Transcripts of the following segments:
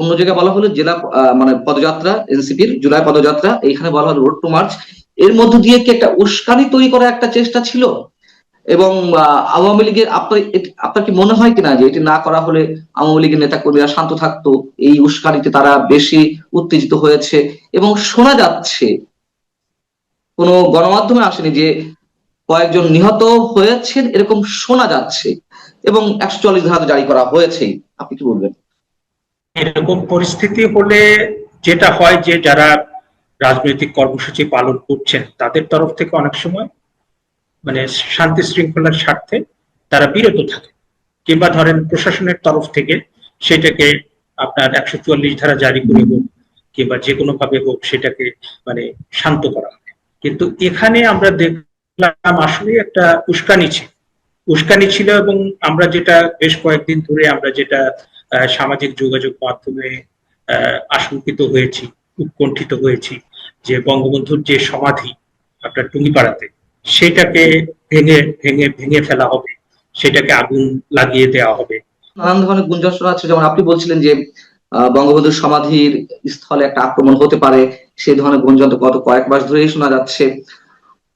অন্য জায়গায় বলা হলো জেলা মানে পদযাত্রা, এনসিপির জুলাই পদযাত্রা, এইখানে বলা হলো রোড টু মার্চ এর মধ্য দিয়ে কি একটা উস্কানি তৈরি করার একটা চেষ্টা ছিল? এবং আওয়ামী লীগের আপনার আপনার কি মনে হয় কিনা যে এটি না করা হলে আওয়ামী লীগের নেতা কর্মীরা শান্ত থাকতো, এই উস্কানিতে তারা বেশি উত্তেজিত হয়েছে? এবং শোনা যাচ্ছে, কোনো গণমাধ্যমে আসেনি যে কয়েকজন নিহত হয়েছেন, এরকম শোনা যাচ্ছে। এবং একশো চল্লিশ জারি করা হয়েছেই। আপনি কি বলবেন? এরকম পরিস্থিতি হলে যেটা হয় যে যারা রাজনৈতিক কর্মসূচি পালন করছেন, তাদের তরফ থেকে অনেক সময় মানে শান্তি শৃঙ্খলার স্বার্থে তারা বিরত থাকে। কিংবা ধরেন প্রশাসনের তরফ থেকে সেটাকে আপনার একশো চুয়াল্লিশ ধারা জারি করে হোক কিংবা যে কোনো ভাবে হোক সেটাকে মানে শান্ত করা। কিন্তু এখানে আমরা দেখলাম আসলে একটা উস্কানি ছিল। উস্কানি ছিল এবং আমরা যেটা বেশ কয়েকদিন ধরে আমরা যেটা সামাজিক যোগাযোগ মাধ্যমে আশঙ্কিত হয়েছি, উৎকণ্ঠিত হয়েছি যে বঙ্গবন্ধুর যে সমাধি আপনার টুঙ্গিপাড়াতে, সেটাকে ভেঙে ভেঙে ভেঙে ফেলা হবে, সেটাকে আগুন লাগিয়ে দেওয়া হবে। নানান ধরনের গুঞ্জন শোনা যাচ্ছে যেমন আপনি বলছিলেন যে বঙ্গবন্ধুর সমাধির স্থলে একটা আক্রমণ হতে পারে সেই ধরনের গুঞ্জন তো গত কয়েক মাস ধরেই শোনা যাচ্ছে।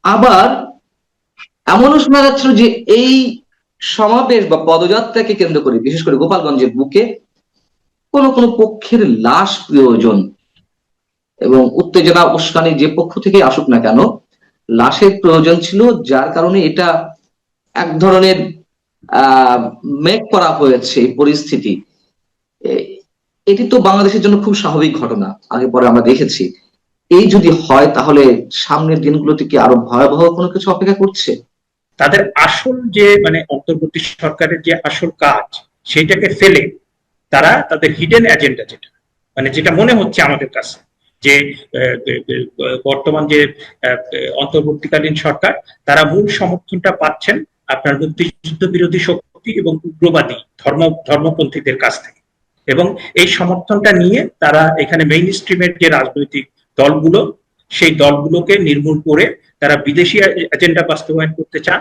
আবার এমনও শোনা যাচ্ছিল যে এই সমাবেশ বা পদযাত্রাকে কেন্দ্র করে, বিশেষ করে গোপালগঞ্জের বুকে কোন কোন পক্ষের লাশ প্রয়োজন এবং উত্তেজনা উস্কানি যে পক্ষ থেকে আসুক না কেন, লাশের প্রয়োজন ছিল, যার কারণে এটা এক ধরনের মেক করা হয়েছে পরিস্থিতি। এটি তো বাংলাদেশের জন্য খুব স্বাভাবিক ঘটনা, আগে পরে আমরা দেখেছি। এই যদি হয়, তাহলে সামনের দিনগুলোতে কি আরও ভয়াবহ কোনো কিছু অপেক্ষা করছে? তাদের আসল যে মানে অন্তর্বর্তী সরকারের যে আসল কাজ, সেইটাকে ফেলে তারা তাদের হিডেন এজেন্ডা যেটা মানে যেটা মনে হচ্ছে আমাদের কাছে, যে বর্তমান যে অন্তর্বর্তীকালীন সরকার, তারা মূল সমর্থনটা পাচ্ছেন আপনার মুক্তিযুদ্ধ বিরোধী শক্তি এবং উগ্রবাদী ধর্ম, ধর্মপন্থীদের কাছ থেকে। এবং এই সমর্থনটা নিয়ে তারা এখানে মেইন স্ট্রিমের যে রাজনৈতিক দলগুলো, সেই দলগুলোকে নির্মূল করে তারা বিদেশি এজেন্ডা বাস্তবায়ন করতে চান।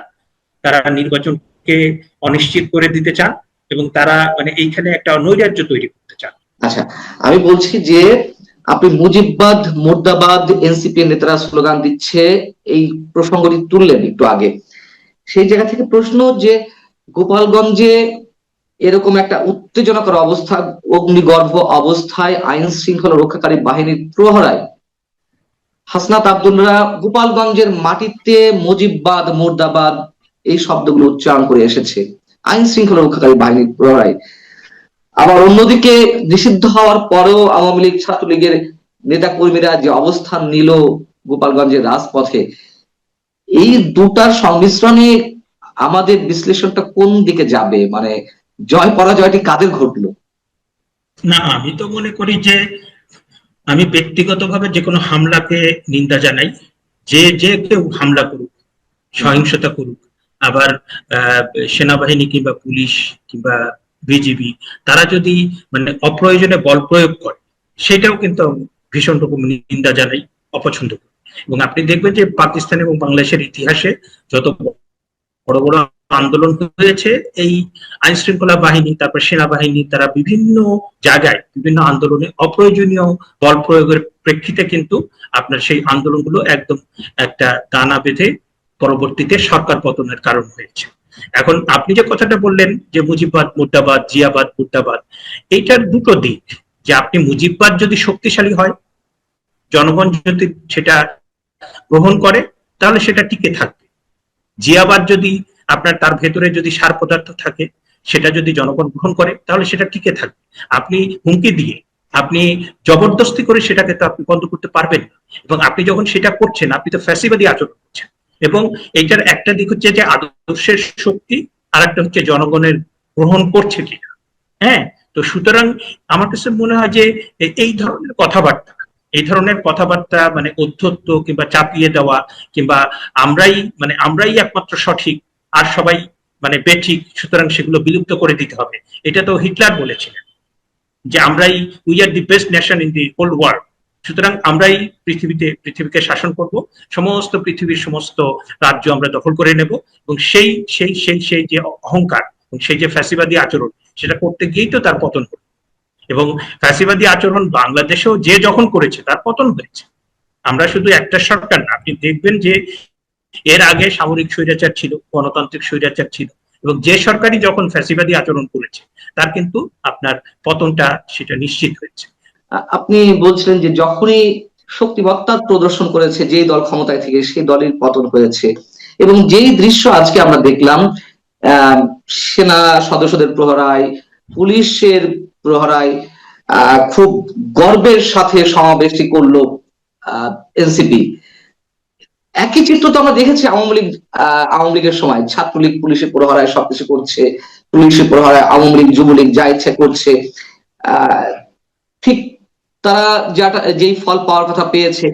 তারা নির্বাচনকে অনিশ্চিত করে দিতে চান এবং তারা মানে এইখানে একটা নৈরাজ্য তৈরি করতে চান। আচ্ছা আমি বলছি যে আপনি মুজিববাদ, মুর্দাবাদ, এনসিপি নেতারা স্লোগান দিচ্ছে, এই প্রসঙ্গটি তুললেন একটু আগে। সেই জায়গা থেকে প্রশ্ন যে গোপালগঞ্জে এরকম একটা উত্তেজনাকর অবস্থা, অগ্নিগর্ভ অবস্থায় আইন শৃঙ্খলা রক্ষাকারী বাহিনীর প্রহরায়, হাসনাত আব্দুল্লাহ গোপালগঞ্জের মাটিতে মুজিববাদ, মুর্দাবাদ এই শব্দগুলো উচ্চারণ করে এসেছে। আইন শৃঙ্খলা রক্ষাকারী বাহিনীর প্রহরায় আবার অন্যদিকে নিষিদ্ধ হওয়ার পরেও আওয়ামী লীগ, ছাত্রলীগের নেতা কর্মীরা যে অবস্থান নিল গোপালগঞ্জের রাজপথে, এই দুটার সংমিশ্রণে আমাদের বিশ্লেষণটা কোন দিকে যাবে? মানে জয় পরাজয়টি কাদের ঘটলো? না, আমি তো মনে করি যে আমি ব্যক্তিগতভাবে যে কোনো হামলাকে নিন্দা জানাই, যে যে কেউ হামলা করুক, সহিংসতা করুক আবার সেনাবাহিনী কিংবা পুলিশ কিংবা বিজিবি তারা যদি মানে অপ্রয়োজনে বল প্রয়োগ করে, সেটাও কিন্তু ভীষণ রকম নিন্দা জানাই, অপছন্দ করি। এবং আপনি দেখবেন যে পাকিস্তান এবং বাংলাদেশের ইতিহাসে যত বড় বড় আন্দোলন হয়েছে, এই আইন শৃঙ্খলা বাহিনী, তারপর সেনাবাহিনী, তারা বিভিন্ন জায়গায় বিভিন্ন আন্দোলনে অপ্রয়োজনীয় বল প্রয়োগের প্রেক্ষিতে কিন্তু আপনার সেই আন্দোলনগুলো একদম একটা দানা বেঁধে পরবর্তীতে সরকার পতনের কারণ হয়েছে। এখন আপনি যে কথাটা বললেন যে মুজিববাদ মুদ্রাবাদ জিয়াবাদ মুদ্রাবাদ এইটার দুটো দিক। যে আপনি মুজিববাদ যদি শক্তিশালী হয়, জনগণ যদি সেটা গ্রহণ করে, তাহলে সেটা টিকে থাকবে। জিয়াবাদ যদি আপনার তার ভেতরে যদি সার পদার্থ থাকে, সেটা যদি জনগণ গ্রহণ করে, তাহলে সেটা টিকে থাকবে। আপনি হুমকি দিয়ে, আপনি জবরদস্তি করে সেটাকে তো আপনি বন্ধ করতে পারবেন না। এবং আপনি যখন সেটা করছেন, আপনি তো ফ্যাসিবাদী আচরণ করছেন। এবং এটার একটা দিক হচ্ছে যে আদর্শের শক্তি আর একটা হচ্ছে জনগণের গ্রহণ করছে কিনা। হ্যাঁ? তো সুতরাং আমার কাছে মনে হয় যে এই ধরনের কথাবার্তা, এই ধরনের কথাবার্তা মানে অধ্যত্ত কিংবা চাপিয়ে দেওয়া কিংবা আমরাই মানে আমরাই একমাত্র সঠিক আর সবাই মানে বেঠিক, সুতরাং সেগুলো বিলুপ্ত করে দিতে হবে। এটা তো হিটলার বলেছিলেন যে আমরাই we are the best nation in the whole world সুতরাং আমরাই পৃথিবীতে, পৃথিবীকে শাসন করব। সমস্ত পৃথিবীর সমস্ত রাজ্য আমরা দখল করে নেব এবং সেই সেই সেই সেই যে অহংকার এবং সেই যে ফ্যাসিবাদী আচরণ, সেটা করতে গিয়েই তো তার পতন হলো এবং ফ্যাসিবাদী আচরণ বাংলাদেশেও যে যখন করেছে, তার পতন হয়েছে। আমরা শুধু একটা সরকার না, আপনি দেখবেন যে এর আগে সামরিক স্বৈরাচার ছিল, গণতান্ত্রিক স্বৈরাচার ছিল এবং যে সরকারই যখন ফ্যাসিবাদী আচরণ করেছে, তার কিন্তু আপনার পতনটা সেটা নিশ্চিত হয়েছে। আপনি বলছিলেন যে যখনই শক্তিমত্তা প্রদর্শন করেছে, যেই দল ক্ষমতায় থেকে, সেই দলের পতন হয়েছে। এবং যেই দৃশ্য আজকে আমরা দেখলাম সেনা সদস্যদের প্রহরায়, পুলিশের প্রহরায় খুব গর্বের সাথে সমাবেশটি করল এনসিপি। একই চিত্র তো আমরা দেখেছি আওয়ামী লীগ আওয়ামী লীগের সময়। ছাত্রলীগ পুলিশের প্রহরায় সবকিছু করছে, পুলিশের প্রহরায় আওয়ামী লীগ, যুবলীগ যা ইচ্ছে করছে। ঠিক তারা যেটা যেই ফল পাওয়ার কথা পেয়েছে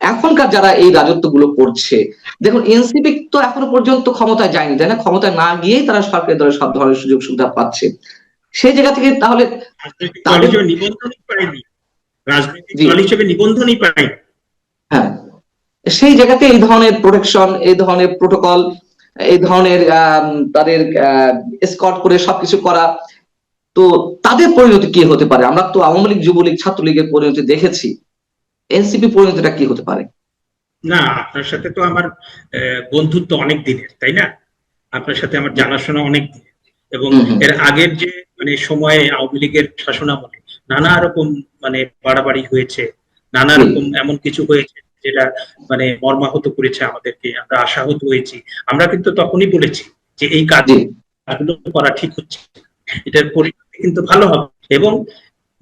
এখনকার যারা এই রাজত্বগুলো করছে দেখুন এনসিপি তো এখনও পর্যন্ত ক্ষমতায় যায়নি তাই না? ক্ষমতায় না গিয়েই তারা সরকারি দলের সব ধরনের সুযোগ সুবিধা পাচ্ছে। সেই জায়গা থেকে তাহলে হ্যাঁ। সেই জায়গাতে এই ধরনের প্রোটেকশন এই ধরনের প্রোটোকল এই ধরনের তাদের স্কট করে সবকিছু করা তো তাদের পরিণতি কি হতে পারে? আমরা তো আওয়ামী লীগ যুবলীগ ছাত্রলীগের পরিণতি দেখেছি। এনসিপি পরিণতিটা কি হতে পারে? না আপনার সাথে তো আমার বন্ধুত্ব অনেক দিনের তাই না? আপনার সাথে আমার জানাশোনা অনেক দিনের। এবং। এর আগের যে মানে সময়ে আওয়ামী লীগের শাসনামলে নানা রকম মানে বাড়াবাড়ি হয়েছে নানা রকম এমন কিছু হয়েছে যেটা মানে মর্মাহত করেছে আমাদেরকে আমরা আশাহত হয়েছি। আমরা কিন্তু তখনই বলেছি যে এই কাজে কাজগুলো করা ঠিক হচ্ছে। না। এটার পরিণতি কিন্তু ভালো হবে। এবং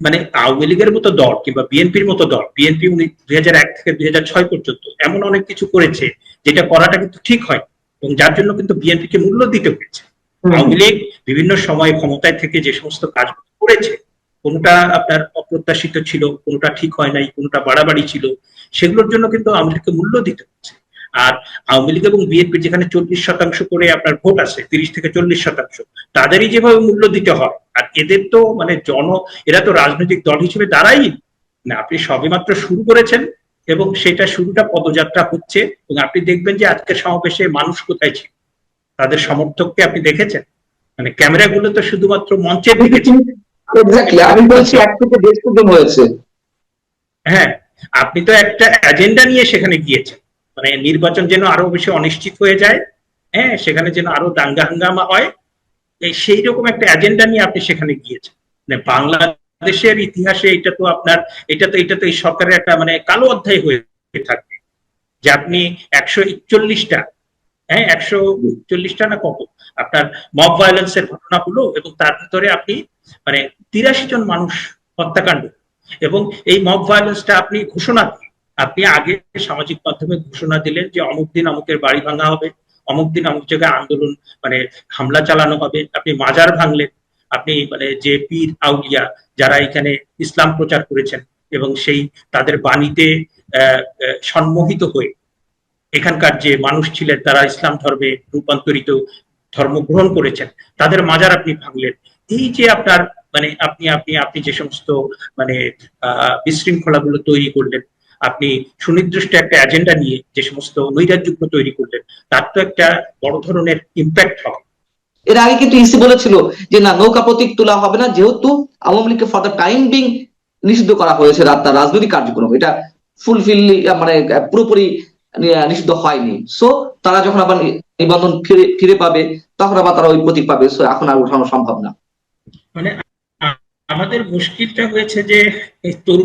মানে আওয়ামী লীগের মতো দল কিংবা বিএনপির মতো দল বিএনপি উনি দুই হাজার এক থেকে দুই হাজার ছয় পর্যন্ত এমন অনেক কিছু করেছে যেটা করাটা কিন্তু ঠিক হয় এবং যার জন্য কিন্তু বিএনপি কে মূল্য দিতে হয়েছে। আওয়ামী লীগ বিভিন্ন সময় ক্ষমতায় থেকে যে সমস্ত কাজ করেছে কোনটা আপনার অপ্রত্যাশিত ছিল কোনটা ঠিক হয় নাই কোনটা বাড়াবাড়ি ছিল সেগুলোর জন্য কিন্তু আওয়ামী লীগকে মূল্য দিতে হচ্ছে আর আওয়ামী লীগ এবং বিএনপি যেখানে চল্লিশ শতাংশ করে আপনার ভোট আছে তিরিশ থেকে চল্লিশ শতাংশ তাদেরই যেভাবে মূল্য দিতে হয় আর এদের তো মানে জন এরা তো রাজনৈতিক দল হিসেবে দাঁড়াই না আপনি সবেমাত্র শুরু করেছেন এবং সেটা শুরুটা পদযাত্রা হচ্ছে এবং আপনি দেখবেন যে আজকের সমাবেশে মানুষ কোথায় ছিল? তাদের সমর্থককে আপনি দেখেছেন? মানে ক্যামেরাগুলো তো শুধুমাত্র মঞ্চে এক্স্যাক্টলি আমি বলছি এক থেকে দেড় হয়েছে। হ্যাঁ আপনি তো একটা এজেন্ডা নিয়ে সেখানে গিয়েছেন। মানে নির্বাচন যেন আরও বেশি অনিশ্চিত হয়ে যায় হ্যাঁ সেখানে যেন আরও দাঙ্গা হাঙ্গামা হয় সেই রকম একটা এজেন্ডা নিয়ে আপনি সেখানে গিয়েছেন। মানে বাংলাদেশের ইতিহাসে এটা তো আপনার এটা তো এটা তো এই সরকারের একটা মানে কালো অধ্যায় হয়ে থাকবে যে আপনি একশো একচল্লিশটা হ্যাঁ একশো চল্লিশটা না কত, আপনার মব ভায়োলেন্সের ঘটনা হলো এবং তার ভিতরে আপনি মানে তিরাশি জন মানুষ হত্যাকাণ্ড এবং এই মব ভায়োলেন্সটা আপনি ঘোষণা দিন আপনি আগে সামাজিক মাধ্যমে ঘোষণা দিলেন যে অমুক দিন অমুকের বাড়ি ভাঙা হবে, অমুক দিন অমুক জায়গায় আন্দোলন মানে হামলা চালানো হবে, আপনি মাজার ভাঙলেন, আপনি মানে যে পীর আউলিয়া যারা এখানে ইসলাম প্রচার করেছেন এবং সেই তাদের বাণীতে সম্মোহিত হয়ে এখানকার যে মানুষ ছিলেন তারা ইসলাম ধর্মে রূপান্তরিত, ধর্ম গ্রহণ করেছেন, তাদের মাজার আপনি ভাঙলেন। এই যে আপনার মানে আপনি আপনি আপনি যে সমস্ত মানে আহ, বিশৃঙ্খলাগুলো তৈরি করলেন আপনি সুনির্দিষ্ট একটা এজেন্ডা নিয়ে যে সমস্ত নৈরাজ্যগুলো তৈরি করলেন তার তো একটা বড় ধরনের ইম্প্যাক্ট হবে। এর আগে কিন্তু ইসি বলেছিল যে না নৌকা প্রতীক তোলা হবে না যেহেতু আওয়ামী লীগকে ফর দ্য টাইম বিং নিষিদ্ধ করা হয়েছে তার রাজনৈতিক কার্যক্রম। এটা ফুলফিল মানে পুরোপুরি নিষিদ্ধ হয়নি। সো তারা যখন আবার নিবন্ধন ফিরে ফিরে পাবে তখন আবার তারা ওই প্রতীক পাবে। সো এখন আর উঠানো সম্ভব না। মানে আমাদের মুশকিলটা হয়েছে যে তরুণ